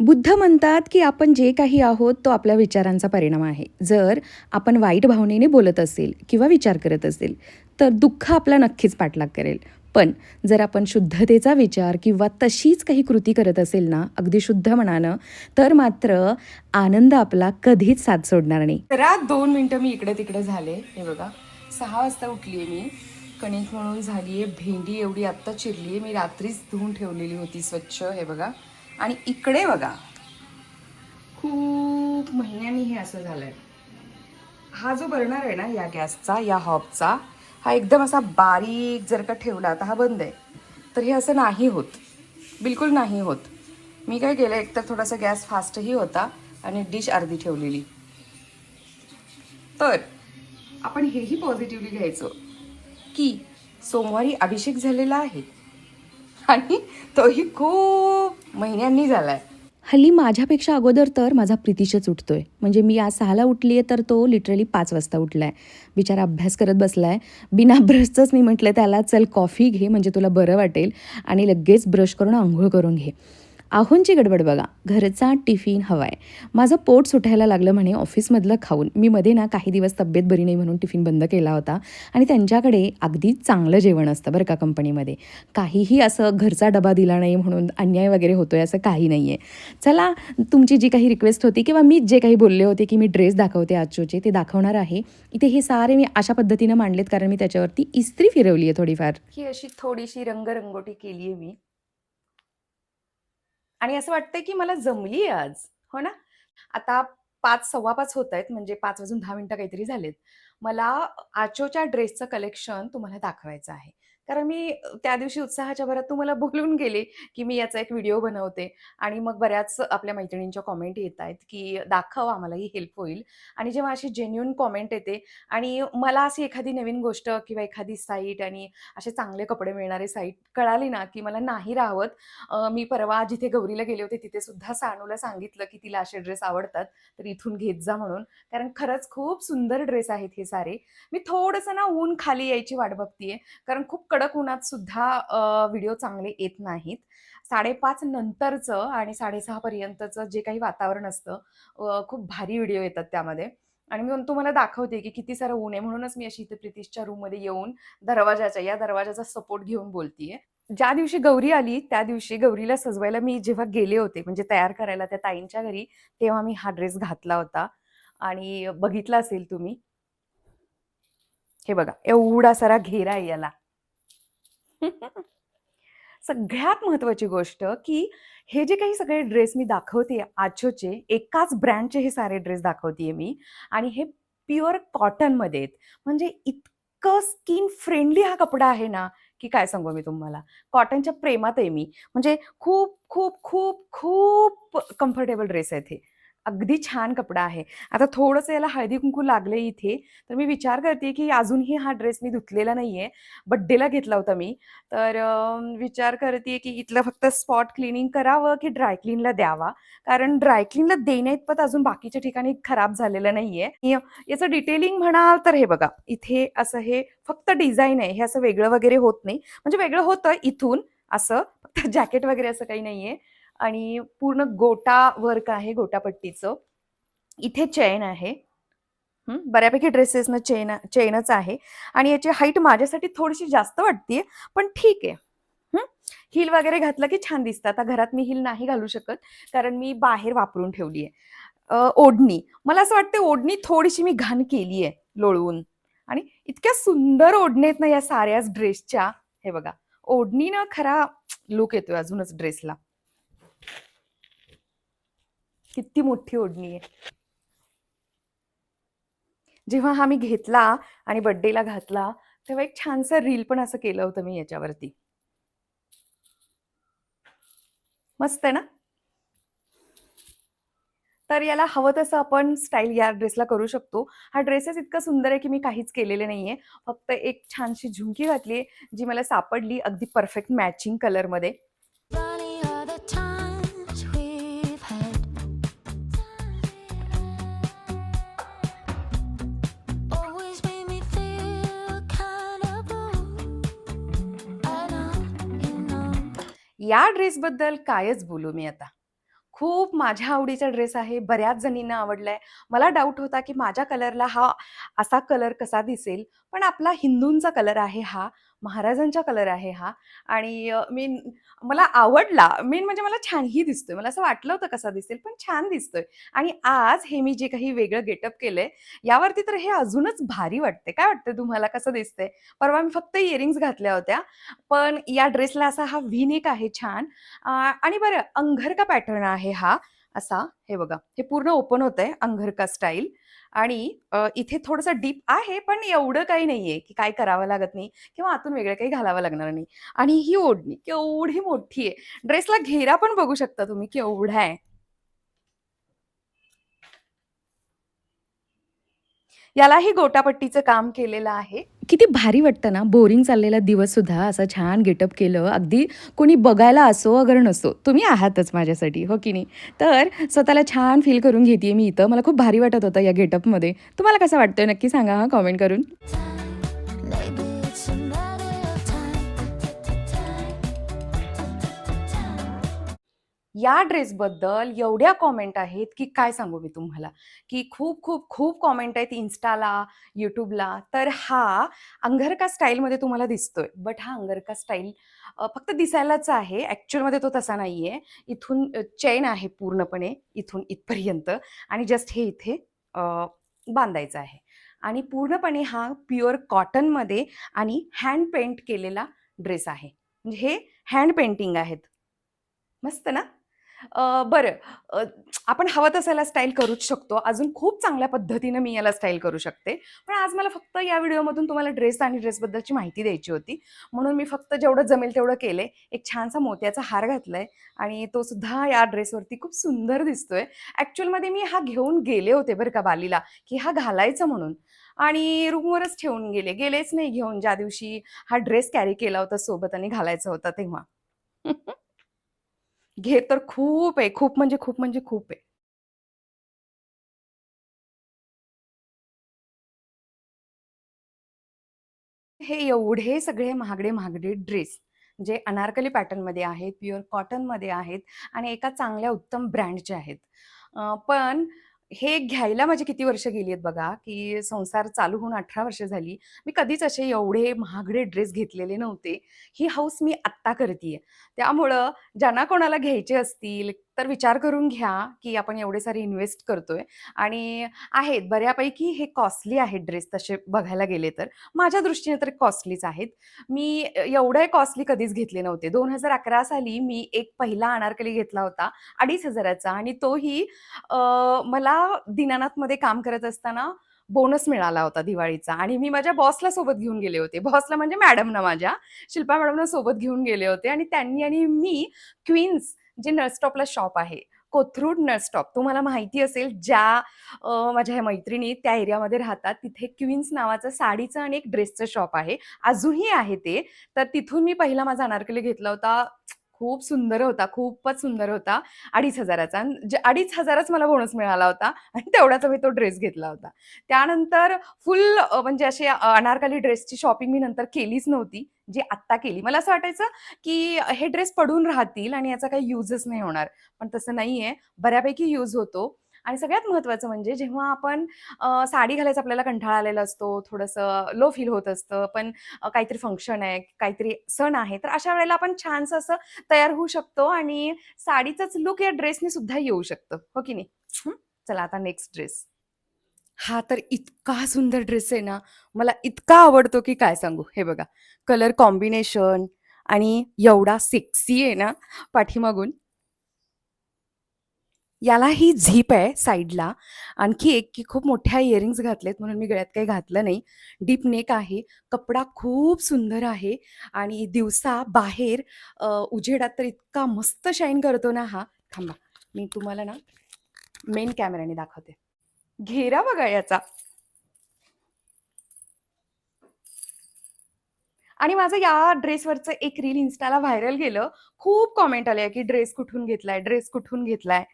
बुद्ध म्हणतात की आपण जे काही आहोत तो आपल्या विचारांचा परिणाम आहे. जर आपण वाईट भावनेने बोलत असेल किंवा विचार करत असेल तर दुःख आपला नक्कीच पाठलाग करेल. पण जर आपण शुद्धतेचा विचार किंवा तशीच काही कृती करत असेल ना अगदी शुद्ध मनानं तर मात्र आनंद आपला कधीच साथ सोडणार नाही. जरा दोन मिनटं मी इकडे तिकडे झाले. हे बघा सहा वाजता उठली आहे मी. कणिक म्हणून झाली आहे भेंडी एवढी आत्ता चिरली आहे मी रात्रीच धुवून ठेवलेली होती स्वच्छ हे बघा. आणि इकडे बघा. खूप महिन्यांनी हे असं झालंय. हा जो बर्नर आहे ना या गॅसचा या हॉबचा हा एकदम असा बारीक जर का ठेवला तर हा बंद आहे. तर हे असं नाही होत. बिलकुल नाही होत. मी काय केलं एकतर थोडासा गॅस फास्टही होता आणि डिश अर्धी ठेवलेली. तर आपण हेही पॉझिटिव्हली घ्यायचो की सोमवारी अभिषेक झालेला आहे. आणि तोही खूप महिन्यांनी झालाय. हल्ली माझ्यापेक्षा अगोदर तर माझा प्रितीशच उठतोय. म्हणजे मी आज सहाला उठली आहे तर तो लिटरली पाच वाजता उठलाय. बिचारा अभ्यास करत बसलाय. बिना ब्रशचंच मी म्हटलं त्याला चल कॉफी घे म्हणजे तुला बरं वाटेल आणि लगेच ब्रश करून आंघोळ करून घे. आहोंची गडबड बघा. घरचा टिफिन हवाय. माझं पोट सुटायला लागलं म्हणे ऑफिसमधलं खाऊन. मी मध्ये ना काही दिवस तब्येत बरी नाही म्हणून टिफिन बंद केला होता. आणि त्यांच्याकडे अगदी चांगलं जेवण असतं बरं का कंपनीमध्ये. काहीही असं घरचा डबा दिला नाही म्हणून अन्याय वगैरे होतोय असं काही नाही आहे चला तुमची जी काही रिक्वेस्ट होती किंवा मी जे काही बोलले होते की मी ड्रेस दाखवते आजोचे ते दाखवणार आहे. इथे हे सारे मी अशा पद्धतीनं मांडलेत कारण मी त्याच्यावरती इस्त्री फिरवली आहे थोडीफार. ही अशी थोडीशी रंगरंगोटी केली आहे मी. आणि असं वाटतंय की मला जमली आज. हो ना? आता पाच सव्वा पाच होत आहेत म्हणजे पाच वाजून दहा मिनिटं काहीतरी झालेत. मला आचोच्या ड्रेसचं कलेक्शन तुम्हाला दाखवायचं आहे. कारण मी त्या दिवशी उत्साहाच्या भरात तू मला बोलून गेले की मी याचा एक व्हिडिओ बनवते. आणि मग बऱ्याच आपल्या मैत्रिणींच्या कॉमेंट येत आहेत की दाखव आम्हालाही हेल्प होईल. आणि जेव्हा अशी जेन्युन कॉमेंट येते आणि मला अशी एखादी नवीन गोष्ट किंवा एखादी साईट आणि असे चांगले कपडे मिळणारे साईट कळाली ना की मला नाही राहवत मी परवा जिथे गौरीला गेले होते तिथे सुद्धा सानूला सांगितलं की तिला असे ड्रेस आवडतात तर इथून घेत जा म्हणून. कारण खरंच खूप सुंदर ड्रेस आहेत हे सारे. मी थोडंसं ना ऊन खाली यायची वाट बघतीये. कारण खूप कडक उन्हात सुद्धा व्हिडिओ चांगले येत नाहीत. साडेपाच नंतरचं आणि साडेसहा पर्यंतचं जे काही वातावरण असतं खूप भारी व्हिडिओ येतात त्यामध्ये. आणि मी तुम्हाला दाखवते की किती सारं ऊन आहे. म्हणूनच मी अशी इथे प्रितीशच्या रूममध्ये येऊन दरवाजाच्या या दरवाजाचा सपोर्ट घेऊन बोलतीये. ज्या दिवशी गौरी आली त्या दिवशी गौरीला सजवायला मी जेव्हा गेले होते म्हणजे तयार करायला त्या ताईंच्या घरी तेव्हा मी हा ड्रेस घातला होता. आणि बघितला असेल तुम्ही. हे बघा एवढा सारा घेरा आहे याला. सगळ्यात महत्वाची गोष्ट की हे जे काही सगळे ड्रेस मी दाखवते आजोचे एकाच ब्रँडचे हे सारे ड्रेस दाखवतेय मी. आणि हे प्युअर कॉटनमध्ये आहेत. म्हणजे इतकं स्किन फ्रेंडली हा कपडा आहे ना की काय सांगू मी तुम्हाला? कॉटनच्या प्रेमात आहे मी. म्हणजे खूप खूप खूप खूप कम्फर्टेबल ड्रेस आहेत हे. अगदी छान कपडा आहे. आता थोडंसं याला हळदी कुंकू लागले इथे तर मी विचार करते की अजूनही हा ड्रेस मी धुतलेला नाहीये बड्डेला घेतला होता मी. तर विचार करते की इथलं फक्त स्पॉट क्लिनिंग करावं की ड्रायक्लीनला द्यावा? कारण ड्रायक्लीनला क्लीनला देण्याइतपत अजून बाकीच्या ठिकाणी खराब झालेलं नाहीये. याचं डिटेलिंग म्हणाल तर हे बघा इथे असं हे फक्त डिझाईन आहे हे असं वेगळं वगैरे होत नाही. म्हणजे वेगळं होतं इथून असं फक्त जॅकेट वगैरे असं काही नाहीये. आणि पूर्ण गोटा वर्क आहे गोटापट्टीचं. इथे चेन आहे. बऱ्यापैकी ड्रेसेसनं चेन चेनच आहे. आणि याची हाईट माझ्यासाठी थोडीशी जास्त वाटते पण ठीक आहे. हिल वगैरे घातलं की छान दिसतं. आता घरात मी हिल नाही घालू शकत कारण मी बाहेर वापरून ठेवली आहे ओढणी. मला असं वाटतं ओढणी थोडीशी मी घाण केली आहे लोळवून. आणि इतक्या सुंदर ओढणीत ना या साऱ्याच ड्रेसच्या हे बघा. ओढणी ना खरा लुक येतोय अजूनच ड्रेसला किती मोठी ओढणी आहे. जेव्हा हा मी घेतला आणि बड्डेला घातला तेव्हा एक छानसं रील पण असं केलं होतं मी याच्यावरती. मस्त आहे ना? तर याला हवं तसं आपण स्टाईल या ड्रेसला करू शकतो. हा ड्रेसेस इतका सुंदर आहे की मी काहीच केलेले नाहीये. फक्त एक छानशी झुमकी घातली जी मला सापडली अगदी परफेक्ट मॅचिंग कलरमध्ये या ड्रेसबद्दल कायच बोलू मी आता खूप माझ्या आवडीचा ड्रेस आहे. बऱ्याच जणींना आवडलाय. मला डाऊट होता, की माझ्या कलरला हा असा कलर कसा दिसेल? पण आपला हिंदूंचा कलर आहे हा, महाराजांचा कलर आहे हा. आणि अ, मी मला आवडला. मेन म्हणजे मला छानही दिसतोय. मला असं वाटलं होतं कसा दिसेल, पण छान दिसतोय. आणि आज हे मी जे काही वेगळं गेटअप केलंय, यावरती तर हे अजूनच भारी वाटते काय वाटतं तुम्हाला? कसं दिसतंय? परवा मी फक्त इयरिंग्ज घातल्या होत्या, पण या ड्रेसला असा हा व्हीनेक आहे छान. आणि बरं अंघरका पॅटर्न आहे हा. असा. हे बघा, हे पूर्ण ओपन होतंय अंगरका स्टाईल आणि इथे थोडंसं डीप आहे, पण एवढं काही नाहीये, की काय करावं लागत नाही किंवा आतून वेगळं काही घालावं लागणार नाही आणि ही ओढणी केवढी मोठी आहे. ड्रेसला घेरा पण बघू शकता तुम्ही केवढा आहे. यालाही गोटापट्टीचं काम केलेलं आहे. किती भारी वाटतं ना, बोरिंग चाललेला दिवस सुद्धा असं छान गेटअप केलं. अगदी कोणी बघायला असो अगर नसो, तुम्ही आहातच माझ्यासाठी, हो की नाही? तर स्वतःला छान फील करून घेते मी इथं. मला खूप भारी वाटत होतं या गेटअपमध्ये. तुम्हाला कसं वाटतंय नक्की सांगा हां कमेंट करून. या ड्रेसबद्दल एवढ्या कॉमेंट आहेत, की काय सांगू मी तुम्हाला, की खूप, खूप, खूप कॉमेंट आहेत इन्स्टाला यूट्यूबला तर हा अंगरका स्टाईलमध्ये तुम्हाला दिसतोय. बट हा अंगरका स्टाईल फक्त दिसायलाच आहे. ॲक्च्युअलमध्ये तो तसा नाही आहे इथून चैन चेन आहे पूर्णपणे इथून इथपर्यंत आणि जस्ट हे इथे बांधायचं आहे आणि पूर्णपणे हा प्युअर कॉटनमध्ये आणि हँड पेंट केलेला ड्रेस आहे. म्हणजे हे हँड पेंटिंग आहेत. मस्त ना? बरं आपण हवं तसं याला स्टाईल करूच शकतो. अजून खूप चांगल्या पद्धतीनं मी याला स्टाईल करू शकते. पण आज मला फक्त या व्हिडिओमधून तुम्हाला ड्रेस आणि ड्रेसबद्दलची माहिती द्यायची होती. म्हणून मी फक्त जेवढं जमेल तेवढं केले एक छानसा मोत्याचा हार घातलाय आणि तो सुद्धा या ड्रेसवरती खूप सुंदर दिसतोय. ॲक्च्युअलमध्ये मी हा घेऊन गेले होते बरं का बालीला, की हा घालायचा म्हणून आणि रूमवरच ठेवून गेले. गेलेच नाही घेऊन ज्या दिवशी हा ड्रेस कॅरी केला होता सोबत आणि घालायचा होता तेव्हा. घे तर खूप आहे. खूप म्हणजे खूप म्हणजे खूप आहे. हे एवढे सगळे महागडे, महागडे ड्रेस जे अनारकली पॅटर्नमध्ये आहेत, प्युअर कॉटनमध्ये आहेत आणि एका चांगल्या उत्तम ब्रँडचे आहेत. अ, पण हे घ्यायला माझी किती वर्ष गेली आहेत बघा, की संसार चालू होऊन 18 वर्ष झाली. मी कधीच असे एवढे महागडे ड्रेस घेतलेले नव्हते. ही हौस मी आत्ता करतीये. त्यामुळं ज्यांना कोणाला घ्यायचे असतील, तर विचार करून घ्या, की आपण एवढे सारे इन्व्हेस्ट करतोय आणि आहेत बऱ्यापैकी हे कॉस्टली आहेत ड्रेस तसे बघायला गेले तर. माझ्या दृष्टीने तर कॉस्टलीच आहेत. मी एवढे कॉस्टली कधीच घेतले नव्हते. 2011 साली मी एक पहिला अनारकली घेतला होता अडीच हजाराचा आणि तोही मला दीनानाथमध्ये काम करत असताना बोनस मिळाला होता दिवाळीचा आणि मी माझ्या बॉसला सोबत घेऊन गेले होते. बॉसला म्हणजे मॅडमना माझ्या, शिल्पा मॅडमना सोबत घेऊन गेले होते आणि त्यांनी आणि मी क्वीन्स जे नळस्टॉपला शॉप आहे, कोथरूड नळस्टॉप तुम्हाला माहिती असेल ज्या माझ्या ह्या मैत्रिणी त्या एरियामध्ये राहतात. तिथे क्वीन्स नावाचं साडीचं आणि एक ड्रेसचं शॉप आहे. अजूनही आहे ते. तर तिथून मी पहिला माझा अनारकली घेतला होता. खूप सुंदर होता. खूपच सुंदर होता. अडीच हजाराचा अडीच हजारच मला बोनस मिळाला होता आणि तेवढाचा मी तो ड्रेस घेतला होता. त्यानंतर फुल म्हणजे अशी अनारकाली अनारकली ड्रेसची शॉपिंग मी नंतर केलीच नव्हती, जी आत्ता केली. मला असं वाटायचं, की हे ड्रेस पडून राहतील आणि याचा काही युजच नाही होणार. पण तसं नाहीये. बऱ्यापैकी युज होतो आणि सगळ्यात महत्त्वाचं म्हणजे जेव्हा आपण साडी घालायचा आपल्याला कंठाळा आलेला असतो, थोडंसं लो फील होत असतं, पण काहीतरी फंक्शन आहे, काहीतरी सण आहे, तर अशा वेळेला आपण छानसं असं तयार होऊ शकतो आणि साडीचाच लुक या ड्रेसने सुद्धा येऊ शकतं. हो की नाही? चला आता नेक्स्ट ड्रेस. हा तर इतका सुंदर ड्रेस आहे ना, मला इतका आवडतो की काय सांगू. हे बघा कलर कॉम्बिनेशन आणि एवढा सेक्सी आहे ना पाठीमागून. याला ही झीप आहे साईडला आणखी एक की खूप मोठ्या इयरिंग्ज घातलेत म्हणून मी गळ्यात काही घातलं नाही. डीप नेक आहे. कपडा खूप सुंदर आहे आणि दिवसा बाहेर उजेडात तर इतका मस्त शाईन करतो ना हा. थांबा, मी तुम्हाला ना मेन कॅमेराने दाखवते. घेरा बघा याचा. आणि माझं या ड्रेसवरचं एक रील इन्स्टाला व्हायरल गेलं. खूप कॉमेंट आले की ड्रेस कुठून घेतलाय, ड्रेस कुठून घेतलाय?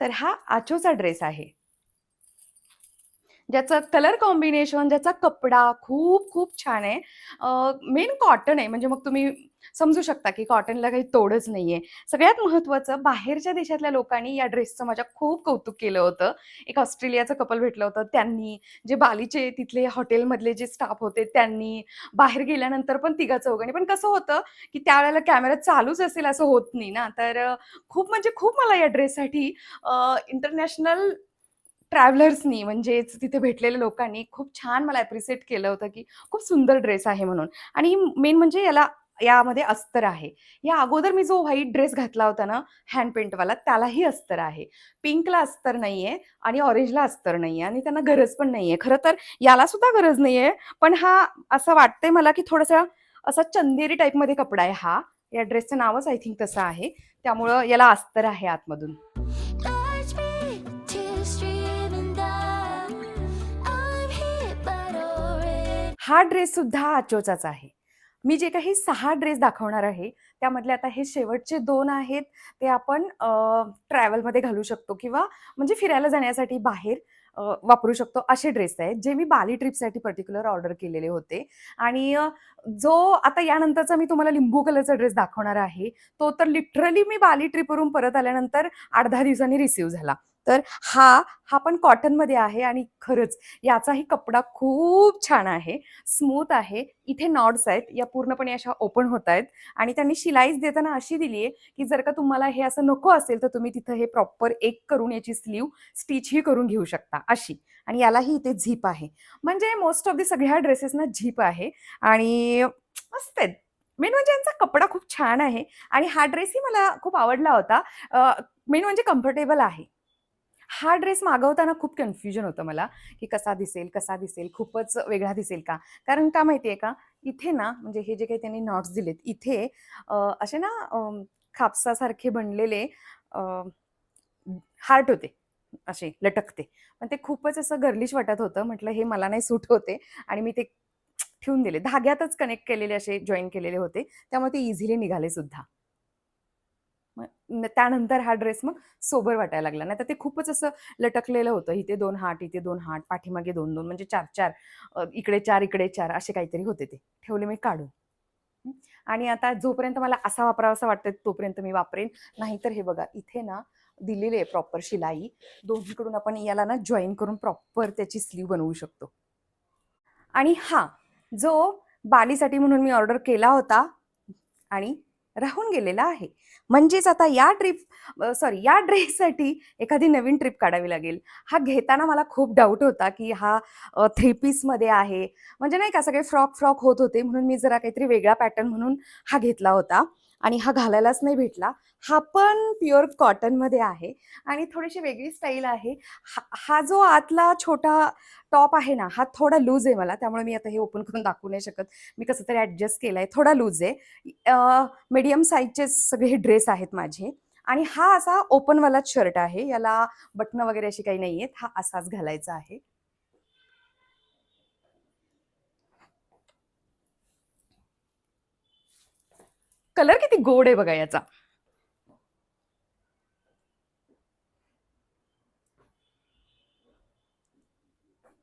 तर हा आचोचा ड्रेस आहे. ज्याचं कलर कॉम्बिनेशन, ज्याचा कपडा खूप खूप छान आहे. मेन कॉटन आहे म्हणजे मग तुम्ही समजू शकता की कॉटनला काही तोडच नाहीये. सगळ्यात महत्त्वाचं बाहेरच्या देशातल्या लोकांनी या ड्रेसचं माझ्या खूप कौतुक केलं होतं. एक ऑस्ट्रेलियाचं कपल भेटलं होतं त्यांनी, जे बालीचे तिथले हॉटेलमधले जे स्टाफ होते त्यांनी, बाहेर गेल्यानंतर पण तिघा-चौघांनी. पण कसं होतं की त्यावेळेला कॅमेरा चालूच असेल असं होत नाही ना. तर खूप म्हणजे खूप मला या ड्रेससाठी इंटरनॅशनल ट्रॅव्हलर्सनी म्हणजेच तिथे भेटलेल्या लोकांनी खूप छान मला ॲप्रिसिएट केलं होतं की खूप सुंदर ड्रेस आहे म्हणून. आणि मेन म्हणजे याला यामध्ये अस्तर आहे. या अगोदर मी जो व्हाईट ड्रेस घातला होता ना हँड पेंटवाला त्यालाही अस्तर आहे. पिंकला अस्तर नाहीये आणि ऑरेंजला अस्तर नाहीये आणि त्यांना गरज पण नाहीये. खरं तर याला सुद्धा गरज नाहीये. पण हा असं वाटतंय मला की थोडासा असा चंदेरी टाईपमध्ये कपडा आहे हा. या ड्रेसचं नावच आय थिंक तसं आहे. त्यामुळं याला अस्तर आहे आतमधून. हा ड्रेस सुद्धा आचोचाच आहे. मी जे काही सहा ड्रेस दाखवणार आहे, त्यामधले आता हे शेवटचे दोन आहेत, ते आपण ट्रॅव्हलमध्ये घालू शकतो किंवा म्हणजे फिरायला जाण्यासाठी बाहेर वापरू शकतो असे ड्रेस आहेत, जे मी बाली ट्रिपसाठी पर्टिक्युलर ऑर्डर केलेले होते. आणि जो आता यानंतरचा मी तुम्हाला लिंबू कलरचा ड्रेस दाखवणार आहे, तो तर लिटरली मी बाली ट्रिपवरून परत आल्यानंतर आठ दहा दिवसांनी रिसीव्ह झाला. तर हा, हा पण कॉटनमध्ये आहे आणि खरंच याचाही कपडा खूप छान आहे. स्मूथ आहे. इथे नॉट्स आहेत. या पूर्णपणे अशा ओपन होतायत आणि त्यांनी शिलाईच देताना अशी दिली आहे, की जर का तुम्हाला हे असं नको असेल, तर तुम्ही तिथं हे प्रॉपर एक करून याची स्लीव स्टिचही करून घेऊ शकता अशी. आणि यालाही इथे झीप आहे. म्हणजे मोस्ट ऑफ दी सगळ्या ड्रेसेसना झीप आहे आणि मस्त आहेत. मेन म्हणजे यांचा कपडा खूप छान आहे आणि हा ड्रेसही मला खूप आवडला होता. मेन म्हणजे कम्फर्टेबल आहे. हा ड्रेस मागवताना खूप कन्फ्युजन होतं मला, की कसा दिसेल, कसा दिसेल, खूपच वेगळा दिसेल का? कारण का माहिती आहे का? इथे ना म्हणजे हे जे काही त्यांनी नॉट्स दिलेत, इथे असे ना खापसासारखे बनलेले हार्ट होते. असे लटकते. पण ते खूपच असं गर्लिश वाटत होतं. म्हटलं हे मला नाही सूट होते आणि मी ते ठेवून दिले. धाग्यातच कनेक्ट केलेले असे जॉईन केलेले होते. त्यामुळे ते इझिली निघाले सुद्धा. मग त्यानंतर हा ड्रेस मग सोबर वाटायला लागला. नाही तर ते खूपच असं लटकलेलं होतं. इथे दोन हात, इथे दोन हात, पाठीमागे 2-2 म्हणजे चार चार इकडे चार इकडे चार असे काहीतरी होते ते. ठेवले मी काढून. आणि आता जोपर्यंत मला असा वापरावा असं वाटतं तोपर्यंत मी वापरेन. नाहीतर हे बघा इथे ना दिलेली आहे प्रॉपर शिलाई. दोन्हीकडून आपण याला ना जॉईन करून प्रॉपर त्याची स्लीव बनवू शकतो. आणि हां, जो बालीसाठी म्हणून मी ऑर्डर केला होता आणि राहून गेलेला आहे. म्हणजेच आता या ट्रिप सॉरी या ड्रेससाठी एखादी नवीन ट्रिप काढावी लागेल. हा घेताना मला खूप डाऊट होता, की हा थ्री पीसमध्ये आहे. म्हणजे नाही का सगळे फ्रॉक-फ्रॉक होत होते. म्हणून मी जरा काहीतरी वेगळा पॅटर्न म्हणून हा घेतला होता आणि हा घालायलाच नाही भेटला. हा पण प्युअर कॉटनमध्ये आहे आणि थोडीशी वेगळी स्टाईल आहे. हा हा जो आतला छोटा टॉप आहे ना, हा थोडा लूज आहे मला. त्यामुळे मी आता हे ओपन करून दाखवू नाही शकत. मी कसं तरी ॲडजस्ट आहे थोडा लूज आहे. मीडियम साईजचे सगळे हे ड्रेस आहेत माझे आणि हा असा ओपनवालाच शर्ट आहे. याला बटणं वगैरे अशी काही नाही आहेत हा असाच घालायचा आहे. कलर किती गोड आहे बघा याचा.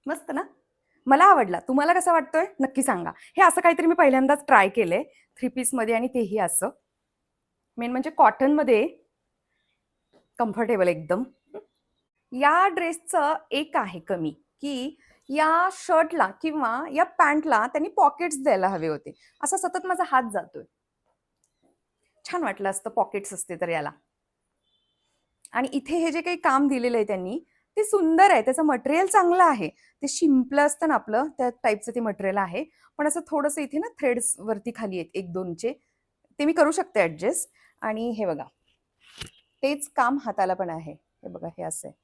मस्त ना? मला आवडला. तुम्हाला कसा वाटतोय? नक्की सांगा. हे असं काहीतरी मी पहिल्यांदाच ट्राय केलंय. थ्री पीसमध्ये आणि तेही असं. मेन म्हणजे कॉटनमध्ये कम्फर्टेबल एकदम. या ड्रेसचं एक आहे कमी, की या शर्टला किंवा या पॅन्टला त्यांनी पॉकेट्स द्यायला हवे होते. असा सतत माझा हात जातोय. छान वाटलं असतं पॉकेट्स असते तर याला. आणि इथे हे जे काही काम दिलेलं आहे त्यांनी, ते सुंदर आहे. त्याचं मटेरियल चांगलं आहे. ते शिंपलं असतं ना आपलं, त्या टाईपचं ते मटेरियल आहे. पण असं थोडंसं इथे ना थ्रेड्स वरती खाली आहेत एक दोनचे ते मी करू शकते ॲडजस्ट. आणि हे बघा, तेच काम हाताला पण आहे. हे बघा हे असं आहे.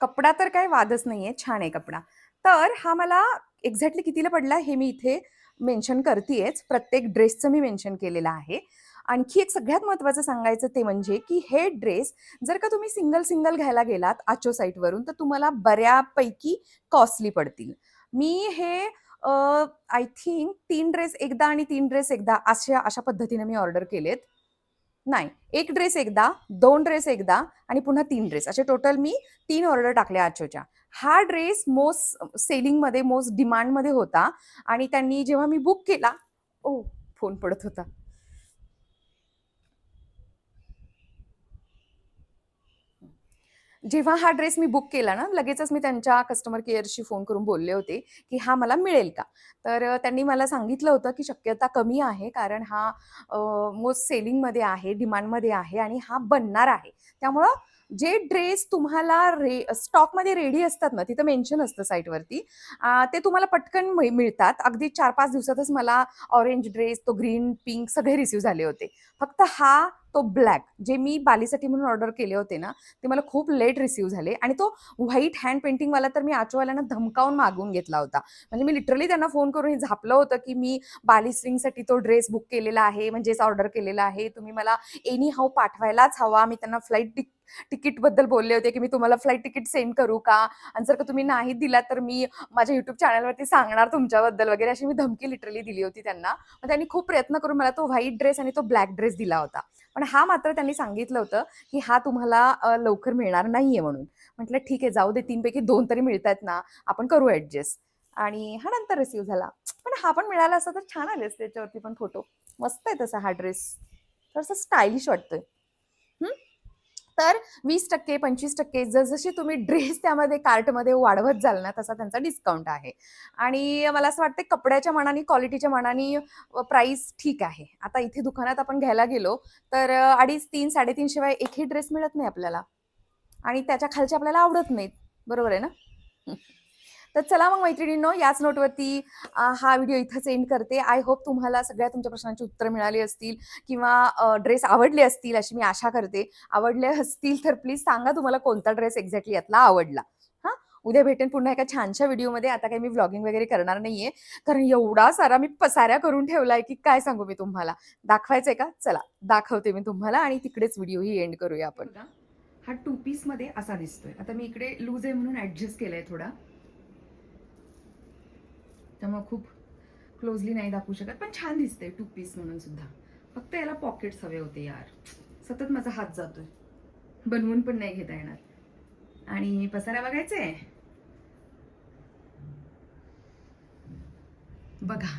कपडा तर काही वादच नाहीये. छान आहे कपडा. तर हा मला एक्झॅक्टली कितीला पडला हे मी इथे मेन्शन करतीयेच. प्रत्येक ड्रेसचं मी मेन्शन केलेलं आहे. आणखी एक सगळ्यात महत्त्वाचं सांगायचं ते म्हणजे, की हे ड्रेस जर का तुम्ही सिंगल-सिंगल घ्यायला गेलात आचो साईटवरून तर तुम्हाला बऱ्यापैकी कॉस्टली पडतील. मी हे आय थिंक तीन ड्रेस एकदा आणि तीन ड्रेस एकदा अशा अशा पद्धतीने मी ऑर्डर केलेत. नाही. एक ड्रेस एकदा दोन ड्रेस एकदा आणि पुन्हा तीन ड्रेस असे टोटल मी तीन ऑर्डर टाकल्या आजच्या. हा ड्रेस मोस्ट सेलिंगमध्ये मोस्ट डिमांडमध्ये होता आणि त्यांनी जेव्हा मी बुक केला ओ फोन पडत होता. जेव्हा हा ड्रेस मी बुक केला ना लगेचच मी त्यांच्या कस्टमर केअरशी फोन करून बोलले होते की हा मला मिळेल का? तर त्यांनी मला सांगितलं होतं की शक्यता कमी आहे कारण हा मोस्ट सेलिंगमध्ये आहे डिमांडमध्ये आहे आणि हा बनणार आहे. त्यामुळं जे ड्रेस तुम्हाला रे स्टॉकमध्ये रेडी असतात ना तिथं मेन्शन असतं साईटवरती ते तुम्हाला पटकन मिळतात. अगदी चार पाच दिवसातच मला ऑरेंज ड्रेस तो ग्रीन पिंक सगळे रिसीव्ह झाले होते. फक्त हा तो ब्लॅक जे मी बालीसाठी म्हणून ऑर्डर केले होते ना ते मला खूप लेट रिसीव्ह झाले आणि तो व्हाईट हँड पेंटिंगवाला तर मी आचोवाल्यांना धमकावून मागवून घेतला होता. म्हणजे मी लिटरली त्यांना फोन करून हे झापलं होतं की मी बाली स्विंगसाठी तो ड्रेस बुक केलेला आहे म्हणजेच ऑर्डर केलेला आहे तुम्ही मला एनी हाऊ पाठवायलाच हवा. मी त्यांना फ्लाईट तिक तिकीटबद्दल बोलले होते की मी तुम्हाला फ्लाईट तिकीट सेंड करू का? आणि जर का तुम्ही नाही दिला तर मी माझ्या युट्यूब चॅनलवरती सांगणार तुमच्याबद्दल वगैरे अशी मी धमकी लिटरली दिली होती त्यांना. मग त्यांनी खूप प्रयत्न करून मला तो व्हाईट ड्रेस आणि तो ब्लॅक ड्रेस दिला होता. पण हा मात्र त्यांनी सांगितलं होतं की हा तुम्हाला लवकर मिळणार नाहीये म्हणून. म्हटलं ठीक आहे जाऊ दे तीनपैकी दोन तरी मिळत आहेत ना आपण करू ऍडजस्ट आणि हा नंतर रिसीव्ह झाला. पण हा पण मिळाला असता तर छान आले त्याच्यावरती पण फोटो. मस्त आहे तसा हा ड्रेस. थोडासा स्टायलिश वाटतोय. तर वीस टक्के पंचवीस टक्के जसजशी तुम्ही ड्रेस त्यामध्ये कार्टमध्ये वाढवत जाल ना तसा त्यांचा डिस्काउंट आहे. आणि मला असं वाटतं कपड्याच्या मनाने क्वालिटीच्या मनाने प्राईस ठीक आहे. आता इथे दुकानात आपण घ्यायला गेलो तर अडीच तीन साडेतीन शिवाय एकही ड्रेस मिळत नाही आपल्याला. आणि त्याच्या खालचे आपल्याला आवडत नाहीत. बरोबर आहे ना? तर चला मग मैत्रिणींनो याच नोटवरती हा व्हिडिओ इथंच एंड करते. आय होप तुम्हाला सगळ्या तुमच्या प्रश्नांची उत्तरं मिळाली असतील किंवा ड्रेस आवडले असतील अशी मी आशा करते. आवडले असतील तर प्लीज सांगा तुम्हाला कोणता ड्रेस एक्झॅक्टली यातला आवडला. हां? उद्या भेटेन पुन्हा एका छानशा व्हिडिओमध्ये आता काही मी व्लॉगिंग वगैरे करणार नाहीये. कारण एवढा सारा मी पसाऱ्या करून ठेवलाय की काय सांगू मी तुम्हाला. दाखवायचंय का? चला दाखवते मी तुम्हाला आणि तिकडेच व्हिडिओही एंड करूया आपण. हा टू पीसमध्ये असा दिसतोय. आता मी इकडे लूज आहे म्हणून ऍडजस्ट केलाय थोडा. त्यामुळे खूप क्लोजली नाही दाखवू शकत. पण छान दिसते टू पीस म्हणून सुद्धा. फक्त याला पॉकेट्स हवे होते यार. सतत माझा हात जातोय. बनवून पण नाही घेता येणार. आणि पसारा बघायचंय? बघा.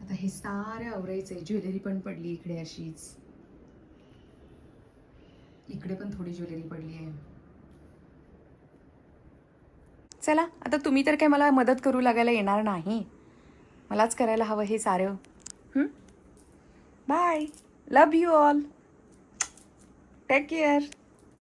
आता हे सारे आवरायचंय. ज्वेलरी पण पडली इकडे अशीच. इकडे पण थोडी ज्वेलरी पडली आहे चला आता तुम्ही तर काय मला मदत करू लागायला येणार नाही. मलाच करायला हवं हे सारं. Bye love you all take care